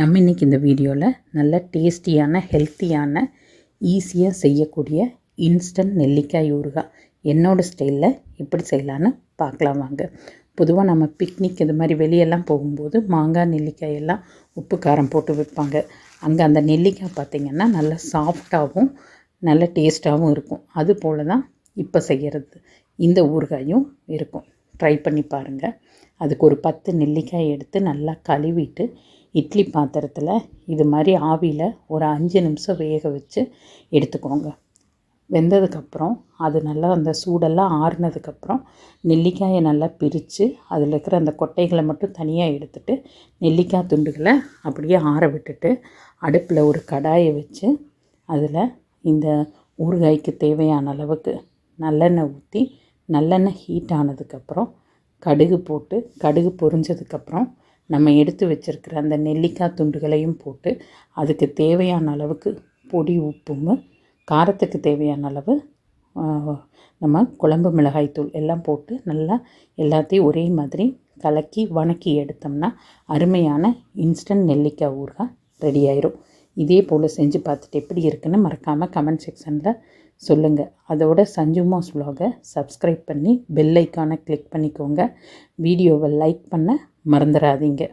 நம்ம இன்றைக்கி இந்த வீடியோவில் நல்ல டேஸ்டியான ஹெல்த்தியான ஈஸியாக செய்யக்கூடிய இன்ஸ்டன்ட் நெல்லிக்காய் ஊறுகாய். என்னோடய ஸ்டைலில் எப்படி செய்யலான்னு பார்க்கலாம் வாங்க. பொதுவாக நம்ம பிக்னிக் இது மாதிரி வெளியெல்லாம் போகும்போது மாங்காய் நெல்லிக்காய் எல்லாம் உப்பு காரம் போட்டு விற்பாங்க அங்கே அந்த நெல்லிக்காய் பார்த்திங்கன்னா நல்லா சாஃப்டாகவும் நல்ல டேஸ்ட்டாகவும் இருக்கும். அது போல் தான் இப்போ செய்கிறது இந்த ஊறுகாயும் இருக்கும். ட்ரை பண்ணி பாருங்கள் அதுக்கு ஒரு பத்து நெல்லிக்காய் எடுத்து நல்லா கழுவிட்டு இட்லி பாத்திரத்தில் இது மாதிரி ஆவியில் ஒரு அஞ்சு நிமிஷம் வேக வச்சு எடுத்துக்கோங்க. வெந்ததுக்கப்புறம் அது நல்லா அந்த சூடெல்லாம் ஆறுனதுக்கப்புறம் நெல்லிக்காயை நல்லா பிரித்து அதில் இருக்கிற அந்த கொட்டைகளை மட்டும் தனியாக எடுத்துட்டு நெல்லிக்காய் துண்டுகளை அப்படியே ஆற விட்டுட்டு அடுப்பில் ஒரு கடாயை வச்சு அதில் இந்த ஊறுகாய்க்கு தேவையான அளவுக்கு நல்லெண்ணெய் ஊற்றி நல்லெண்ணெய் ஹீட் ஆனதுக்கப்புறம் கடுகு போட்டு கடுகு பொரிஞ்சதுக்கப்புறம் நம்ம எடுத்து வச்சுருக்கிற அந்த நெல்லிக்காய் துண்டுகளையும் போட்டு அதுக்கு தேவையான அளவுக்கு பொடி உப்பும் காரத்துக்கு தேவையான அளவு நம்ம குழம்பு மிளகாய்த்தூள் எல்லாம் போட்டு நல்லா எல்லாத்தையும் ஒரே மாதிரி கலக்கி வணக்கி எடுத்தோம்னா அருமையான இன்ஸ்டன்ட் நெல்லிக்காய் ஊறுகாய் ரெடி ஆயிரும். இதே போல் செஞ்சு பார்த்துட்டு எப்படி இருக்குன்னு மறக்காமல் கமெண்ட் செக்ஷனில் சொல்லுங்கள் அதோட சஞ்சுமாஸ் vlog-அ சப்ஸ்கிரைப் பண்ணி பெல் ஐக்கானை கிளிக் பண்ணிக்கோங்க. வீடியோவை லைக் பண்ண மறந்துடாதீங்க